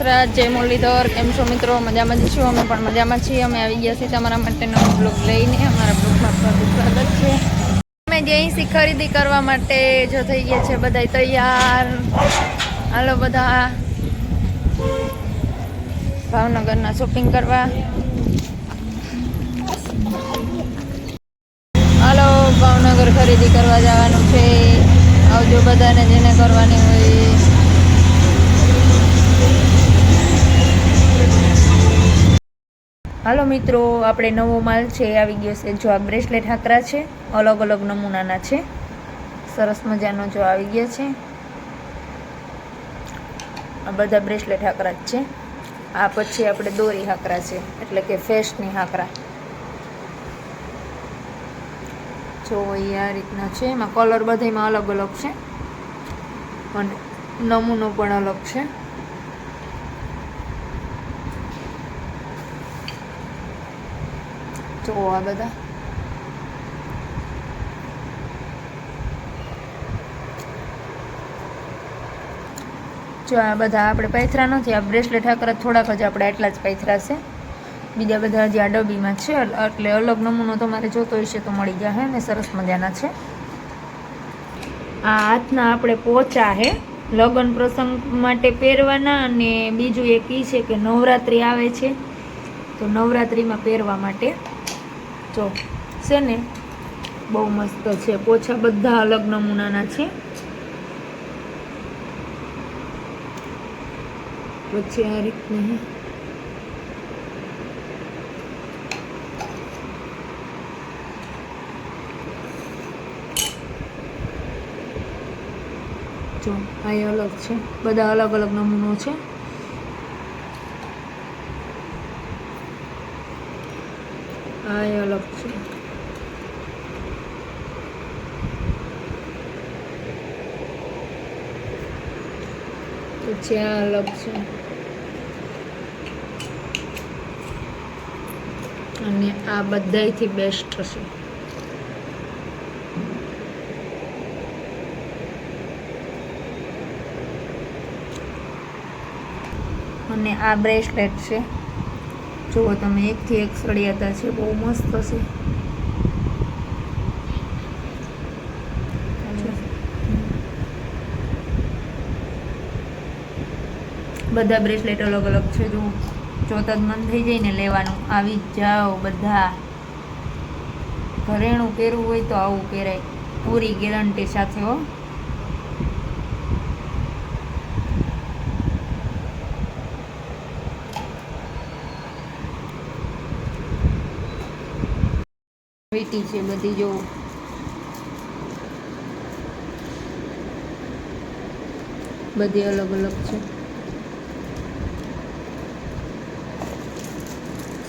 રાજ જય મુરલીધર, કેમ છો મિત્રો? મજામાં જ છું, અમે પણ મજામાં છીએ, અમે આવી ગયા છીએ તમારા માટે નવો બ્લોગ લઈને, અમારા બ્લોગમાં સ્વાગત છે. અમે જે અહીંથી ખરીદી કરવા માટે જો થઈ ગયા છે બધા તૈયાર. હાલો બધા ભાવનગરના શોપિંગ કરવા. હાલો, ભાવનગર ખરીદી કરવા જવાનું છે. આવજો બધાને જેને કરવાની હોય હાલો મિત્રો, આપણે નવો માલ છે એ આવી ગયો છે જો આ બ્રેસલેટ હાકરા છે, અલગ અલગ નમૂનાના છે. સરસ મજાનો જો આવી ગયા છે. આ બધા બ્રેસલેટ હાકરા જ છે. આ પછી આપણે દોરી હાકરા છે, એટલે કે ફેસની હાકરા. જો એ આ રીતના છે, એમાં કલર બધામાં અલગ અલગ છે. અને નમૂનો પણ અલગ છે. જો આ બધા જો આ બધા આપણે પૈથરા નથી, આ બ્રેસલેટ હાકરા થોડાક જ આપણે એટલા જ પૈથરા છે. બીજા બધા હજી આ ડબ્બીમાં છે એટલે અલગ નમૂનો તમારે જોતો હશે તો મળી જશે ને સરસ મજાના છે. આ હાથના આપણે પોચા હે. લગ્ન પ્રસંગ માટે પહેરવાના અને બીજું એક એ છે કે નવરાત્રિ આવે છે. તો નવરાત્રિમાં પહેરવા માટે જો, છે ને? બહુ મસ્ત છે. પોછા બધા અલગ નમૂનાના છે. પછી આ રીતના જો અહીં અલગ છે. બધા અલગ અલગ નમૂનો છે. એ અલગ છે આ અલગ છે અને આ બધાયથી બેસ્ટ છે અને આ બ્રેસલેટ છે જુઓ તમે એકથી એક સળિયાતા છે, બહુ મસ્ત છે. બધા બ્રેસલેટ અલગ અલગ છે જો જોતા જ મન થઈ જાય ને લેવાનું. આવી જાઓ બધા. ઘરેણું પહેરવું હોય તો આવું પહેરાય. પૂરી ગેરંટી સાથે, હો. વીટી છે, બધી જો બધી અલગ અલગ છે.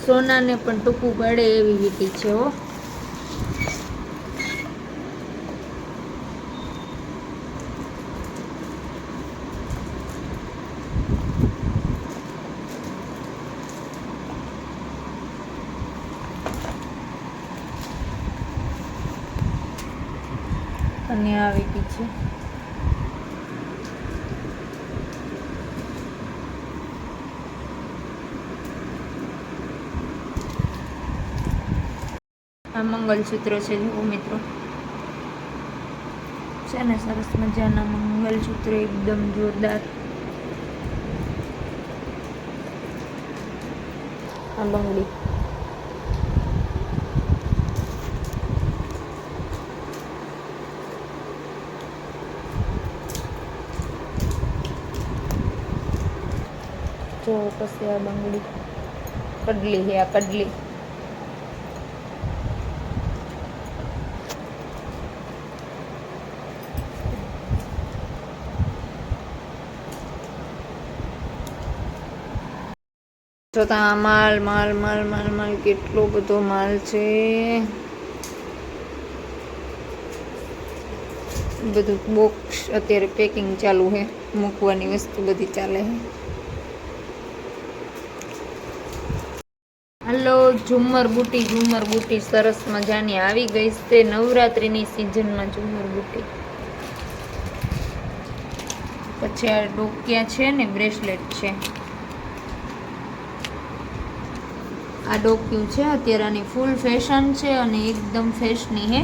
સોનાને પણ ટૂંકું પડે એવી વીટી છે, હો. અને આ વીટી છે. આ મંગલસૂત્ર છે, જુઓ મિત્રો. છે ને સરસ મજાના મંગલસૂત્ર, એકદમ જોરદાર. આ બંગડી. જો આ બંગડી. કડલી છે, આ કડલી. જોતા માલ માલ માલ માલ માલ, કેટલો બધો માલ છે. બધું બોક્સ અત્યારે પેકિંગ ચાલુ છે, મૂકવાની વસ્તુ બધી ચાલે છે. હેલો ઝુમર બુટી ઝુમર બુટી, સરસ મજાની આવી ગઈ તે નવરાત્રિની સિઝનમાં ઝુમર બુટી. પછી આ ડોકિયા છે ને, બ્રેસલેટ છે. આ ડોક્યું છે, અત્યારે ફૂલ ફેશન છે અને એકદમ ફેશની હે.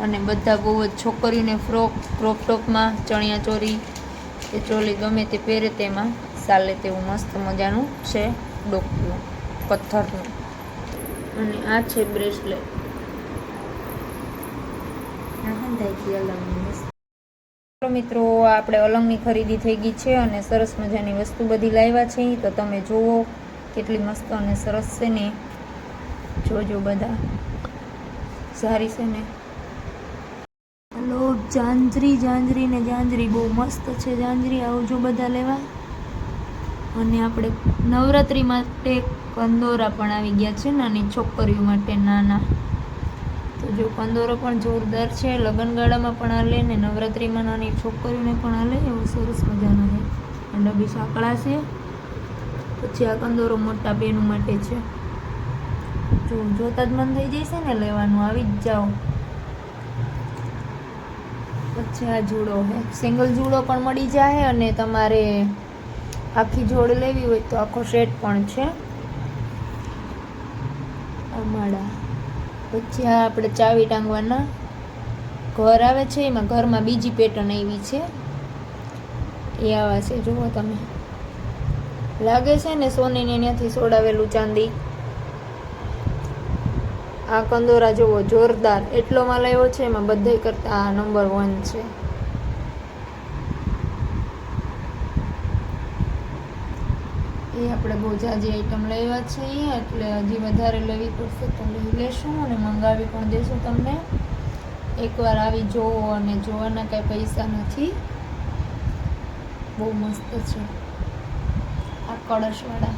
અને બધા બહુ જ છોકરીઓને ફ્રોક ક્રોપ ટોપમાં ચણિયા ચોરી કે ચોલી ગમે તે પહેરે તેમાં ચાલે તેવું મસ્ત મજાનું છે ડોક્યું. પથ્થરનું. અને આ છે બ્રેસલેટ. મિત્રો આપણે અલંગની ખરીદી થઈ ગઈ છે અને સરસ મજાની વસ્તુ બધી લાવ્યા છે. તો તમે જુઓ કેટલી મસ્ત અને સરસ છે ને. જોજો બધા. સારી છે ને. હલો જાંજરી જાંજરી ને જાંજરી બહુ મસ્ત છે જાંજરી આવજો બધા લેવા. અને આપણે નવરાત્રિ માટે કંદોરા પણ આવી ગયા છે નાની છોકરીઓ માટે નાના. તો જો કંદોરો પણ જોરદાર છે, લગ્નગાળામાં પણ હાલે ને નવરાત્રિમાં નાની છોકરીઓને પણ હાલે, એવું સરસ મજાનો છે. અને સાંકળા છે. પછી આ કંદોરો મોટા બેનું માટે છે. જો જોતા જ મન થઈ જશે ને લેવાનું, આવી જ જાઓ. પછી આ જુડો છે સિંગલ જુડો પણ મળી જાય અને તમારે આખી જોડ લેવી હોય તો આખો સેટ પણ છે. અમાડા પછી આ આપણે ચાવી ટાંગવાના ઘર આવે છે, એમાં ઘરમાં બીજી પેટર્ન આવી છે. એ આવા છે, જુઓ તમે. લાગે છે ને સોનીને ત્યાંથી સોડાવેલું ચાંદી? આ કંદોરા જુઓ, જોરદાર. એટલો માલ આવ્યો છે, એમાં બધે કરતા આ નંબર વન છે. એ આપણે બહુ જાજી આઈટમ લેવા છીએ, એટલે હજી વધારે લેવી પડશે તો લઈ લેશું અને મંગાવી પણ દેશું તમને. એકવાર આવી જોવો અને જોવાના કાંઈ પૈસા નથી. બહુ મસ્ત છે. આ કળશવાળા.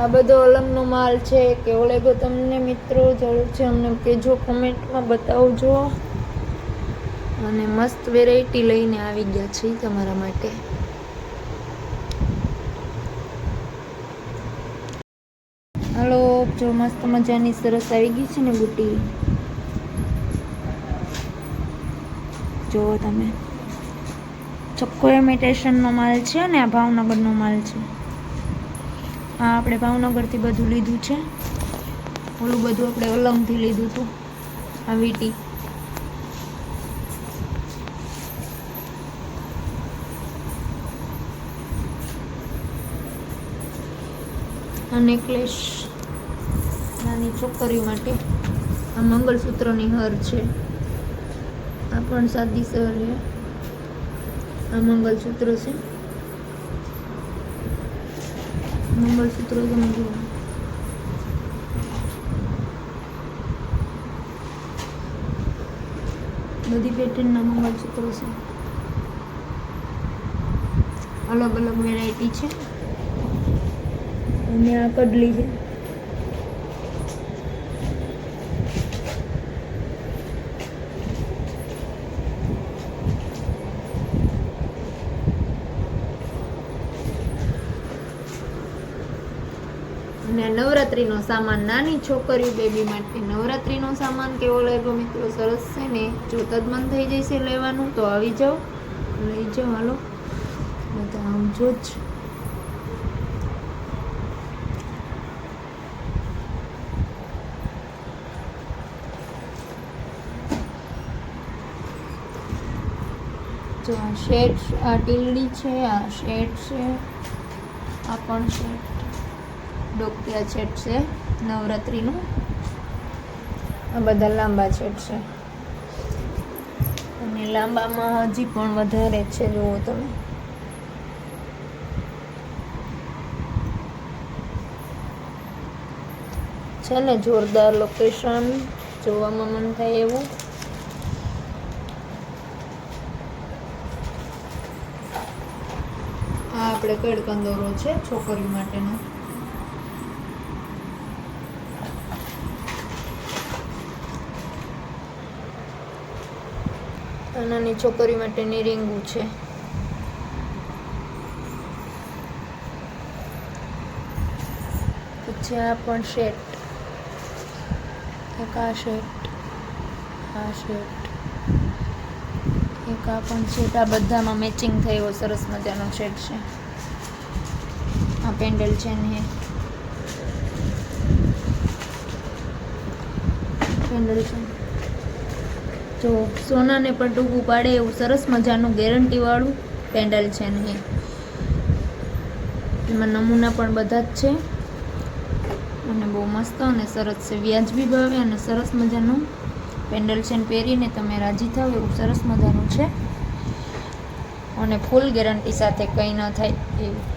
આ બધો અલંગનો માલ છે, કેવો લાગ્યો તમને મિત્રો? જરૂર છે અમને કહેજો કોમેન્ટમાં બતાવજો. અને મસ્ત વેરાયટી લઈને આવી ગયા છે તમારા માટે. હાલો, જો મસ્ત મજાની સરસ આવી ગઈ છે ને બુટી. જુઓ તમે. ચોખ્ખો ઇમિટેશનનો માલ છે અને આ ભાવનગરનો માલ છે. આ આપણે ભાવનગરથી બધું લીધું છે. ઓલું બધું આપણે અલંગથી લીધું હતું. આ વીટી. આ નેકલેસ નાની છોકરીઓ માટે આ મંગળસૂત્રની હાર છે. આ પણ સાદી સર છે. આ મંગળસૂત્ર છે. મંગળસૂત્ર તમે જુઓ બધી પેટર્નના મંગળસૂત્રો છે. અલગ અલગ વેરાયટી છે. અને આ કડલી છે. અને નવરાત્રીનો સામાન, નાની છોકરીઓ બેબી માટે નવરાત્રીનો સામાન કેવો લાગ્યો મિત્રો? સરસ છે ને? જો તદમન થઈ જશે લેવાનું, તો આવી જાઓ. લઈ જાઓ, હાલો. બધા આમ જોજ જો. આ શેડ આ ટીલડી છે, આ શેડ છે, આ પણ શેડ ડોકિયા છેટ છે, નવરાત્રિનું. આ બધા લાંબા છેટ છે. અને લાંબામાં હજી પણ વધારે છે, જુઓ તમે. છે ને જોરદાર લોકેશન જોવામાં મન થાય એવું. આપણે કડકંદોરો છે, છોકરીઓ માટેનો. નાની છોકરી માટેની રીંગું છે. પછી આ પણ શેટ એક આ શેટ આ શેટ એક આ પણ શેટ આ બધામાં મેચિંગ થયો, સરસ મજાનો શેટ છે. આ પેન્ડલ છે ને પેન્ડલ છે. જો સોનાને પણ ટૂંકું પાડે એવું સરસ મજાનું ગેરંટીવાળું પેન્ડલ છે ને એમાં નમૂના પણ બધા જ છે. અને બહુ મસ્ત અને સરસ છે. વ્યાજબી ભાવે અને સરસ મજાનું પેન્ડલ છે પહેરીને તમે રાજી થાવ એવું સરસ મજાનું છે. અને ફૂલ ગેરંટી સાથે કંઈ ન થાય એવું.